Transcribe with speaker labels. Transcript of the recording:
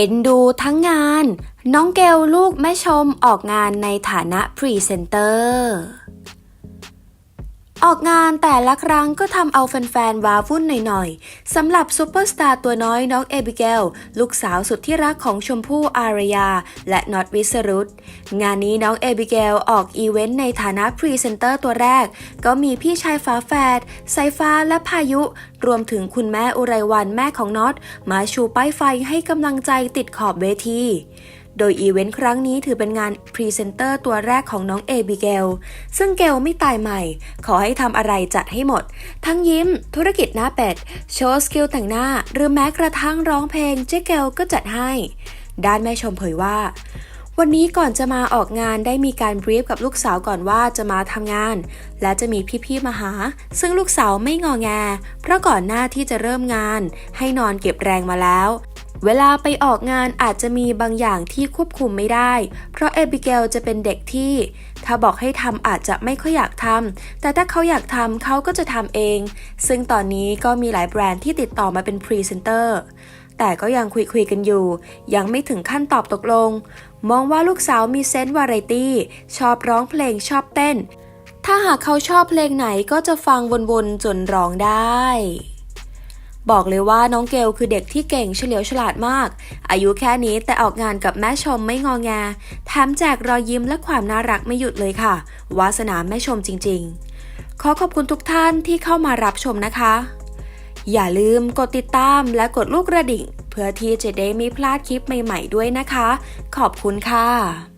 Speaker 1: เอ็นดูทั้งงาน น้องเกลลูกแม่ชมออกงานในฐานะพรีเซนเตอร์ ออกงานแต่ละครั้งก็ทำเอาแฟนๆว้าวุ่นหน่อยๆสำหรับซูเปอร์สตาร์ตัวน้อยน้องเอบิเกลลูกสาวสุดที่รักของชมพู่อารยา และน็อตวิสรุตงานนี้น้องเอบิเกลออกอีเวนต์ในฐานะพรีเซนเตอร์ตัวแรก ก็มีพี่ชายฝาแฝดสายฟ้าและพายุ รวมถึงคุณแม่อุไรวันแม่ของน็อตมาชูป้ายไฟให้กำลังใจติดขอบเวที โดยอีเวนต์ครั้งนี้ถือเป็นงานพรีเซนเตอร์ตัวแรกของน้องเอบิเกล ซึ่งเกลไม่ตายใหม่ ขอให้ทำอะไรจัดให้หมด ทั้งยิ้ม ธุรกิจหน้าเป็ด โชว์สกิลแต่งหน้า หรือแม้กระทั่งร้องเพลงเจ๊เกลก็จัดให้ ด้านแม่ชมเผยว่าวันนี้ก่อนจะมาออกงานได้มีการบรีฟกับลูกสาวก่อนว่าจะมาทำงาน และจะมีพี่ๆมาหา ซึ่งลูกสาวไม่งอแง เพราะก่อนหน้าที่จะเริ่มงาน ให้นอนเก็บแรงมาแล้ว เวลาไปออกงานอาจจะมีบางอย่างที่ควบคุมไม่ได้ เพราะเอบิเกลจะเป็นเด็กที่ ถ้าบอกให้ทำอาจจะไม่ค่อยอยากทำ แต่ถ้าเขาอยากทำเขาก็จะทำเอง ซึ่งตอนนี้ก็มีหลายแบรนด์ที่ติดต่อมาเป็นพรีเซนเตอร์ แต่ก็ยังคุยคุยๆกันอยู่ ยังไม่ถึงขั้นตอบตกลง มองว่าลูกสาวมีเซนต์วาไรตี้ ชอบร้องเพลงชอบเต้น ถ้าหากเขาชอบเพลงไหนก็จะฟังวนๆจนร้องได้ บอกเลยว่าน้องเกลคือเด็กที่เก่งเฉลียวฉลาดมาก อายุแค่นี้แต่ออกงานกับแม่ชมไม่งอแงแถมแจกรอยยิ้มและความน่ารักไม่หยุดเลยค่ะ วาสนาแม่ชมจริง ๆ ขอขอบคุณทุกท่านที่เข้ามารับชมนะคะ อย่าลืมกดติดตามและกดลูกกระดิ่ง เพื่อที่จะได้ไม่พลาดคลิปใหม่ ๆ ด้วยนะคะ ขอบคุณค่ะ